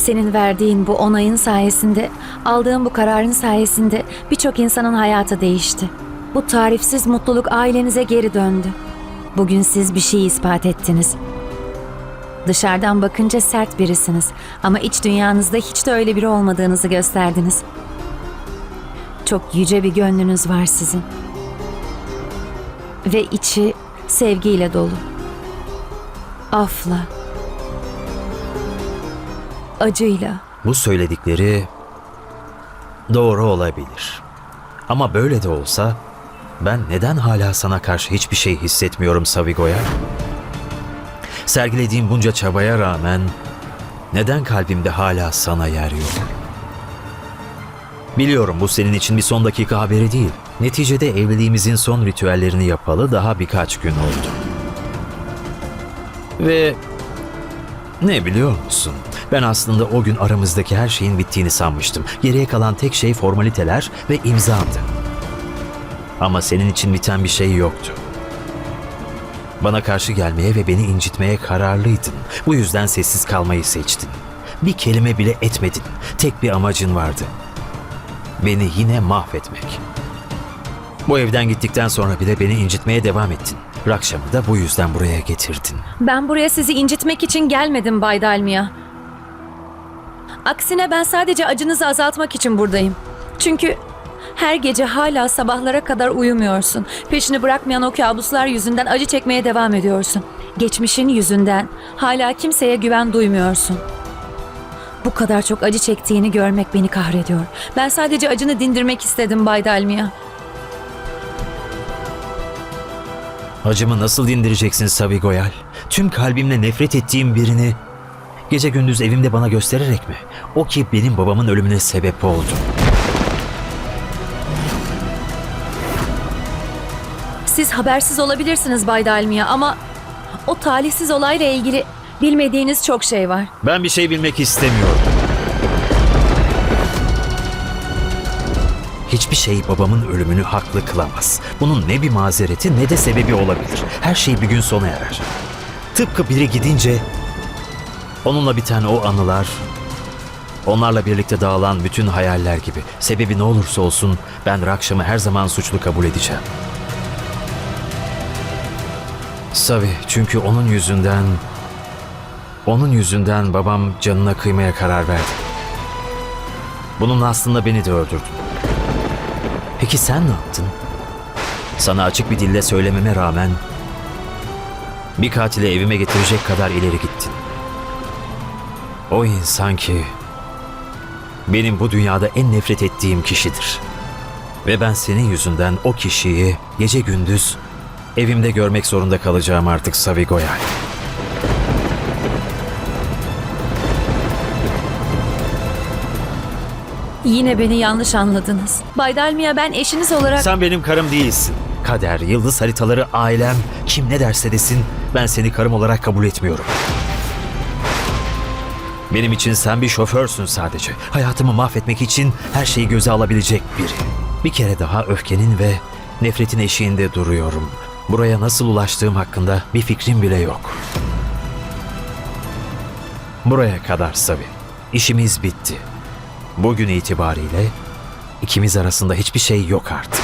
Senin verdiğin bu onayın sayesinde, aldığın bu kararın sayesinde birçok insanın hayatı değişti. Bu tarifsiz mutluluk ailenize geri döndü. Bugün siz bir şey ispat ettiniz. Dışarıdan bakınca sert birisiniz ama iç dünyanızda hiç de öyle biri olmadığınızı gösterdiniz. Çok yüce bir gönlünüz var sizin. Ve içi sevgiyle dolu. Afla. Acıyla. Bu söyledikleri doğru olabilir. Ama böyle de olsa ben neden hala sana karşı hiçbir şey hissetmiyorum Savigo'ya? Sergilediğim bunca çabaya rağmen neden kalbimde hala sana yer yok? Biliyorum bu senin için bir son dakika haberi değil. Neticede evliliğimizin son ritüellerini yapalı daha birkaç gün oldu. Ve ne biliyor musun? Ben aslında o gün aramızdaki her şeyin bittiğini sanmıştım. Geriye kalan tek şey formaliteler ve imzamdı. Ama senin için biten bir şey yoktu. Bana karşı gelmeye ve beni incitmeye kararlıydın. Bu yüzden sessiz kalmayı seçtin. Bir kelime bile etmedin. Tek bir amacın vardı. Beni yine mahvetmek. Bu evden gittikten sonra bile beni incitmeye devam ettin. Rakşam'ı da bu yüzden buraya getirdin. Ben buraya sizi incitmek için gelmedim Bay Dalmia. Aksine ben sadece acınızı azaltmak için buradayım. Çünkü her gece hala sabahlara kadar uyumuyorsun. Peşini bırakmayan o kabuslar yüzünden acı çekmeye devam ediyorsun. Geçmişin yüzünden hala kimseye güven duymuyorsun. Bu kadar çok acı çektiğini görmek beni kahrediyor. Ben sadece acını dindirmek istedim Bay Dalmia. Acımı nasıl dindireceksin Savi Goyal? Tüm kalbimle nefret ettiğim birini gece gündüz evimde bana göstererek mi? O ki benim babamın ölümüne sebep oldu. Siz habersiz olabilirsiniz Bay Dalmia ama o talihsiz olayla ilgili bilmediğiniz çok şey var. Ben bir şey bilmek istemiyorum. Hiçbir şey babamın ölümünü haklı kılamaz. Bunun ne bir mazereti ne de sebebi olabilir. Her şey bir gün sona erer. Tıpkı biri gidince onunla biten o anılar, onlarla birlikte dağılan bütün hayaller gibi. Sebebi ne olursa olsun ben Rakşam'ı her zaman suçlu kabul edeceğim. Savi çünkü onun yüzünden onun yüzünden babam canına kıymaya karar verdi. Bunun aslında beni de öldürdü. Peki sen ne yaptın? Sana açık bir dille söylememe rağmen bir katili evime getirecek kadar ileri gittin. O insan ki benim bu dünyada en nefret ettiğim kişidir. Ve ben senin yüzünden o kişiyi gece gündüz evimde görmek zorunda kalacağım artık Savi Yine beni yanlış anladınız. Bay Dalmia ben eşiniz olarak... Sen benim karım değilsin. Kader, yıldız haritaları, ailem, kim ne derse desin ben seni karım olarak kabul etmiyorum. Benim için sen bir şoförsün sadece. Hayatımı mahvetmek için her şeyi göze alabilecek biri. Bir kere daha öfkenin ve nefretin eşiğinde duruyorum. Buraya nasıl ulaştığım hakkında bir fikrim bile yok. Buraya kadar Sabi. İşimiz bitti. Bugün itibariyle ikimiz arasında hiçbir şey yok artık.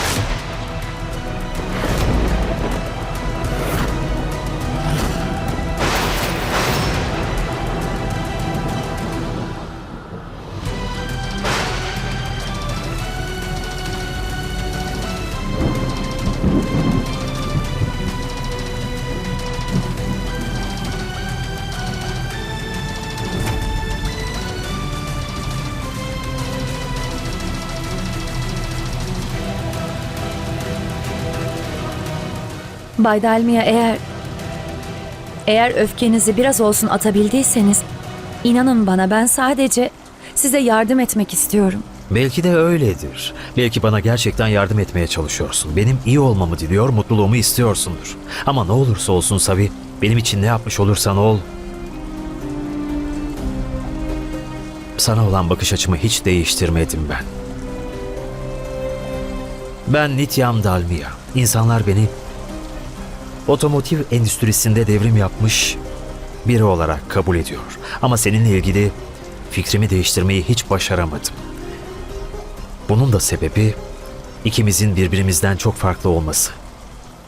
Bay Dalmia eğer... Eğer öfkenizi biraz olsun atabildiyseniz... inanın bana ben sadece size yardım etmek istiyorum. Belki de öyledir. Belki bana gerçekten yardım etmeye çalışıyorsun. Benim iyi olmamı diliyor, mutluluğumu istiyorsundur. Ama ne olursa olsun Savi, benim için ne yapmış olursan ol. Sana olan bakış açımı hiç değiştirmedim ben. Ben Nityam Dalmia. İnsanlar beni otomotiv endüstrisinde devrim yapmış biri olarak kabul ediyor. Ama seninle ilgili fikrimi değiştirmeyi hiç başaramadım. Bunun da sebebi ikimizin birbirimizden çok farklı olması.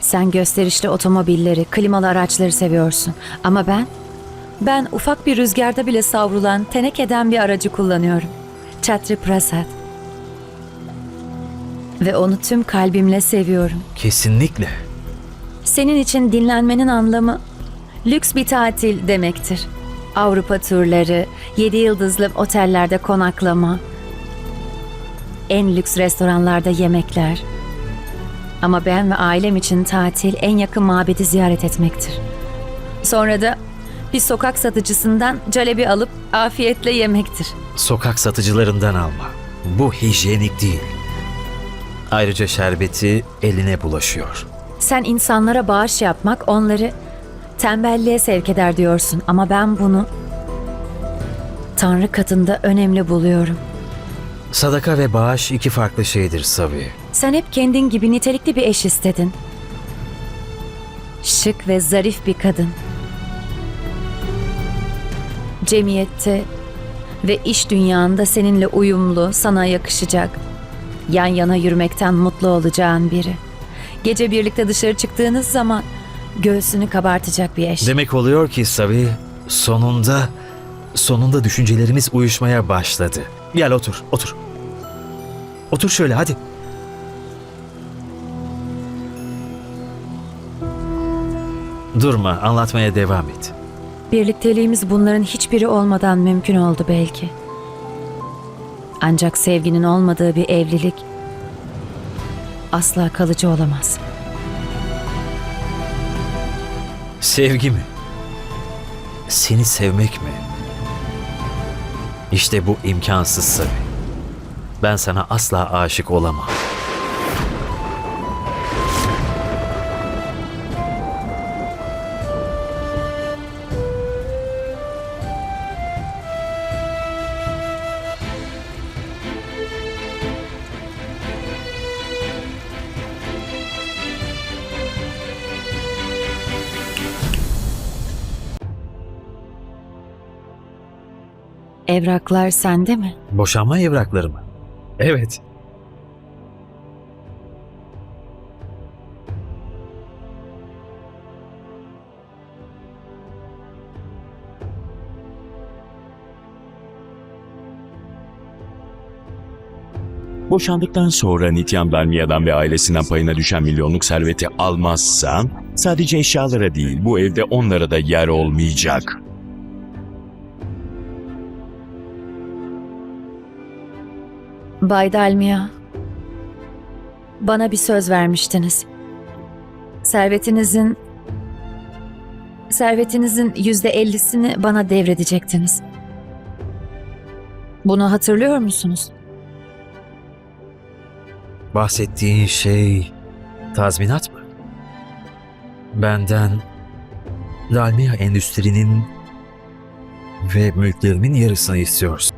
Sen gösterişli otomobilleri, klimalı araçları seviyorsun. Ama ben, ben ufak bir rüzgarda bile savrulan, tenekeden bir aracı kullanıyorum. Chatri Prasad. Ve onu tüm kalbimle seviyorum. Kesinlikle. Senin için dinlenmenin anlamı lüks bir tatil demektir. Avrupa turları, 7 yıldızlı otellerde konaklama, en lüks restoranlarda yemekler. Ama ben ve ailem için tatil en yakın mabedi ziyaret etmektir. Sonra da bir sokak satıcısından calebi alıp afiyetle yemektir. Sokak satıcılarından alma. Bu hijyenik değil. Ayrıca şerbeti eline bulaşıyor. Sen insanlara bağış yapmak onları tembelliğe sevk eder diyorsun ama ben bunu Tanrı katında önemli buluyorum. Sadaka ve bağış iki farklı şeydir Savi. Sen hep kendin gibi nitelikli bir eş istedin. Şık ve zarif bir kadın. Cemiyette ve iş dünyanda seninle uyumlu, sana yakışacak, yan yana yürümekten mutlu olacağın biri. Gece birlikte dışarı çıktığınız zaman göğsünü kabartacak bir eş. Demek oluyor ki Savi sonunda sonunda düşüncelerimiz uyuşmaya başladı. Gel otur, otur. Otur şöyle hadi. Durma, anlatmaya devam et. Birlikteliğimiz bunların hiçbiri olmadan mümkün oldu belki. Ancak sevginin olmadığı bir evlilik asla kalıcı olamaz. Sevgi mi? Seni sevmek mi? İşte bu imkansız Savi. Ben sana asla aşık olamam. Evraklar sende mi? Boşanma evrakları mı? Evet. Boşandıktan sonra Nityam Dalmia'dan ve ailesinden payına düşen milyonluk serveti almazsan sadece eşyalara değil bu evde onlara da yer olmayacak. Bay Dalmia, bana bir söz vermiştiniz. Servetinizin servetinizin yüzde ellisini bana devredecektiniz. Bunu hatırlıyor musunuz? Bahsettiğin şey tazminat mı? Benden Dalmia Endüstri'nin ve mülklerimin yarısını istiyorsun.